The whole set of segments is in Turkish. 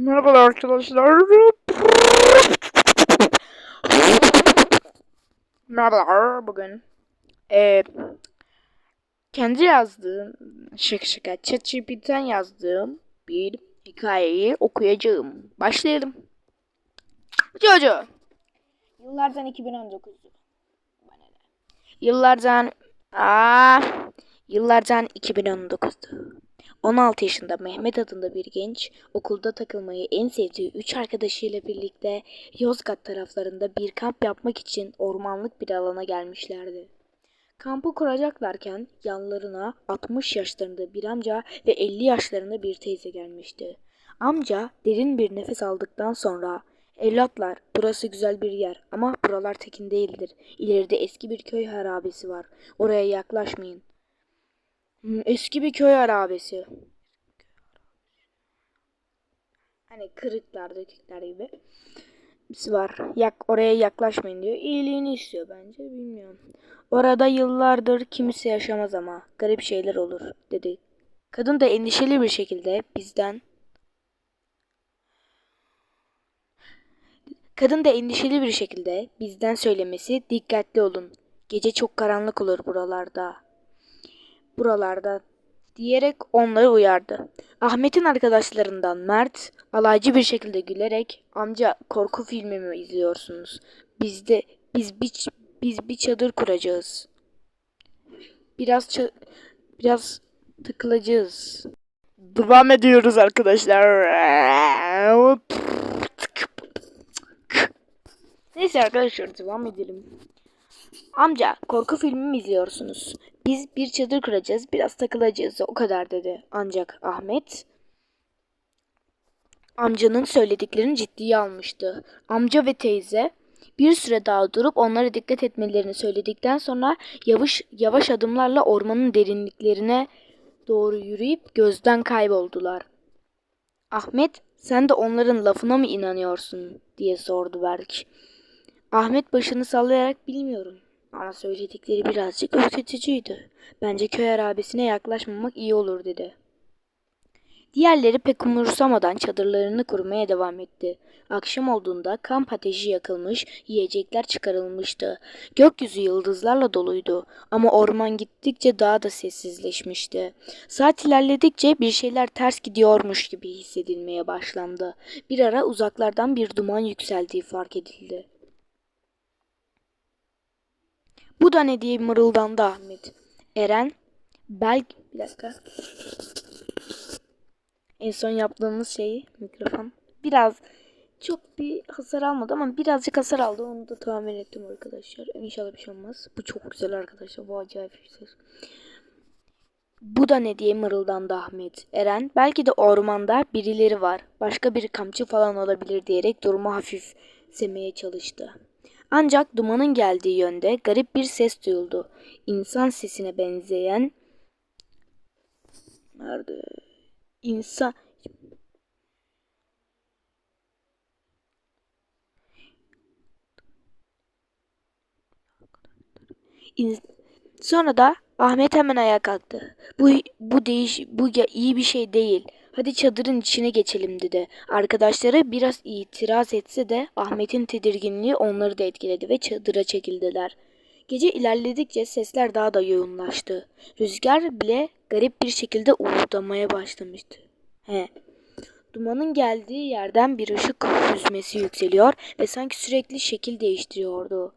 Merhabalar arkadaşlar. Merhabalar bugün. Ee, kendi yazdığım, şaka şaka, ChatGPT'den yazdığım bir hikayeyi okuyacağım. Başlayalım. Jojo. Yıllardan 2019. Bana ne? Yıllardan, aa, yıllardan 2019'du. 16 yaşında Mehmet adında bir genç okulda takılmayı en sevdiği 3 arkadaşıyla birlikte Yozgat taraflarında bir kamp yapmak için ormanlık bir alana gelmişlerdi. Kampı kuracaklarken yanlarına 60 yaşlarında bir amca ve 50 yaşlarında bir teyze gelmişti. Amca derin bir nefes aldıktan sonra Evlatlar, burası güzel bir yer ama buralar tekin değildir. İleride eski bir köy harabesi var. Oraya yaklaşmayın. Hmm, Eski bir köy harabesi. Hani kırıklar, dökükler gibi. Birisi var. Yak, oraya yaklaşmayın diyor. İyiliğini istiyor bence. Bilmiyorum. Orada yıllardır kimse yaşamaz ama garip şeyler olur dedi. Kadın da endişeli bir şekilde bizden Kadın da endişeli bir şekilde bizden söylemesi dikkatli olun. Gece çok karanlık olur buralarda. Buralarda diyerek onları uyardı. Ahmet'in arkadaşlarından Mert alaycı bir şekilde gülerek amca korku filmi mi izliyorsunuz? Biz de biz bir biz bir çadır kuracağız. Biraz ça- biraz tıkılacağız. Devam ediyoruz arkadaşlar. Neyse arkadaşlar devam edelim. Amca korku filmi mi izliyorsunuz? Biz bir çadır kuracağız biraz takılacağız o kadar dedi. Ancak Ahmet amcanın söylediklerini ciddiye almıştı. Amca ve teyze bir süre daha durup onlara dikkat etmelerini söyledikten sonra yavaş yavaş adımlarla ormanın derinliklerine doğru yürüyüp gözden kayboldular. Ahmet sen de onların lafına mı inanıyorsun diye sordu Berk. Ahmet başını sallayarak bilmiyorum. Ama söyledikleri birazcık ürkütücüydü. Bence köy harabesine yaklaşmamak iyi olur dedi. Diğerleri pek umursamadan çadırlarını kurmaya devam etti. Akşam olduğunda kamp ateşi yakılmış, yiyecekler çıkarılmıştı. Gökyüzü yıldızlarla doluydu ama orman gittikçe daha da sessizleşmişti. Saat ilerledikçe bir şeyler ters gidiyormuş gibi hissedilmeye başlandı. Bir ara uzaklardan bir duman yükseldiği fark edildi. Bu da ne diye mırıldandı Ahmet. Eren, bel... Bir dakika. En son yaptığımız şeyi mikrofon. Biraz çok bir hasar almadı ama birazcık hasar aldı. Onu da tahmin ettim arkadaşlar. İnşallah bir şey olmaz. Bu çok güzel arkadaşlar. Bu acayip bir ses. Bu da ne diye mırıldandı Ahmet. Eren belki de ormanda birileri var. Başka bir kamçı falan olabilir diyerek durumu hafifsemeye çalıştı. Ancak dumanın geldiği yönde garip bir ses duyuldu. İnsan sesine benzeyen nerede? İnsan İn... Sonra da Ahmet hemen ayağa kalktı. Bu bu değiş bu iyi bir şey değil. Hadi çadırın içine geçelim dedi. Arkadaşları biraz itiraz etse de Ahmet'in tedirginliği onları da etkiledi ve çadıra çekildiler. Gece ilerledikçe sesler daha da yoğunlaştı. Rüzgar bile garip bir şekilde uğuldamaya başlamıştı. He. Dumanın geldiği yerden bir ışık hüzmesi yükseliyor ve sanki sürekli şekil değiştiriyordu.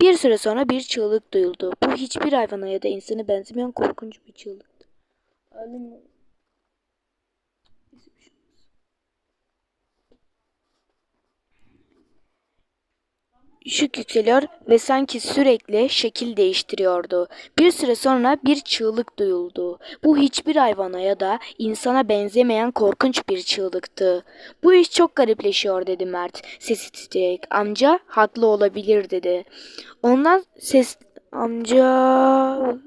Bir süre sonra bir çığlık duyuldu. Bu hiçbir hayvana ya da insana benzemeyen korkunç bir çığlıktı. Ölüm Işık yükseliyor ve sanki sürekli şekil değiştiriyordu. Bir süre sonra bir çığlık duyuldu. Bu hiçbir hayvana ya da insana benzemeyen korkunç bir çığlıktı. Bu iş çok garipleşiyor dedi Mert. Sesi titreyerek. Amca haklı olabilir dedi. Ondan ses amca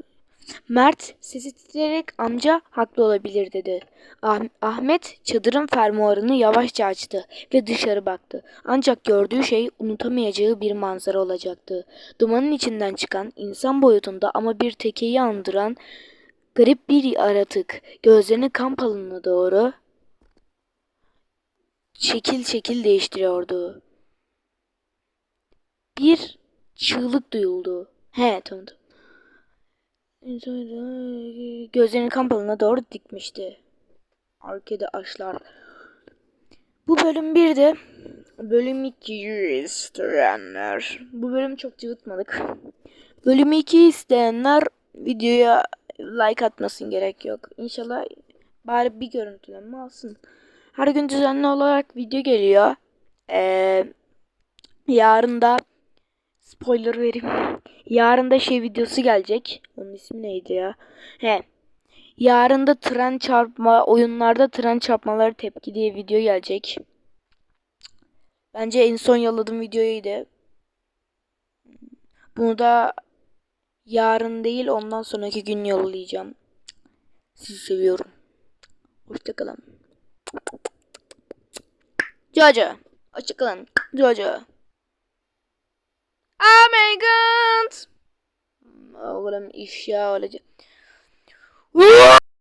Mert sesi titreyerek amca haklı olabilir dedi. Ah Ahmet çadırın fermuarını yavaşça açtı ve dışarı baktı. Ancak gördüğü şey unutamayacağı bir manzara olacaktı. Dumanın içinden çıkan insan boyutunda ama bir tekeyi andıran garip bir yaratık gözlerini kamp alanına doğru şekil şekil değiştiriyordu. Bir çığlık duyuldu. He tamam. Gözlerini kamp alanına doğru dikmişti. Arkadaşlar. Bu bölüm 1'de bölüm 2'yi isteyenler. Bu bölüm çok cıvıtmadık. Bölüm 2 isteyenler videoya like atmasın gerek yok. İnşallah bari bir görüntülenme alsın. Her gün düzenli olarak video geliyor. Ee, yarın da spoiler vereyim. Yarın da şey videosu gelecek. Onun ismi neydi ya? He. Yarın da tren çarpma oyunlarda tren çarpmaları tepki diye video gelecek. Bence en son yolladığım videoydu. Bunu da yarın değil ondan sonraki gün yollayacağım. Sizi seviyorum. Hoşçakalın. Jojo. Hoşçakalın. Jojo. Oh my god. ولم ايشيا ولا جا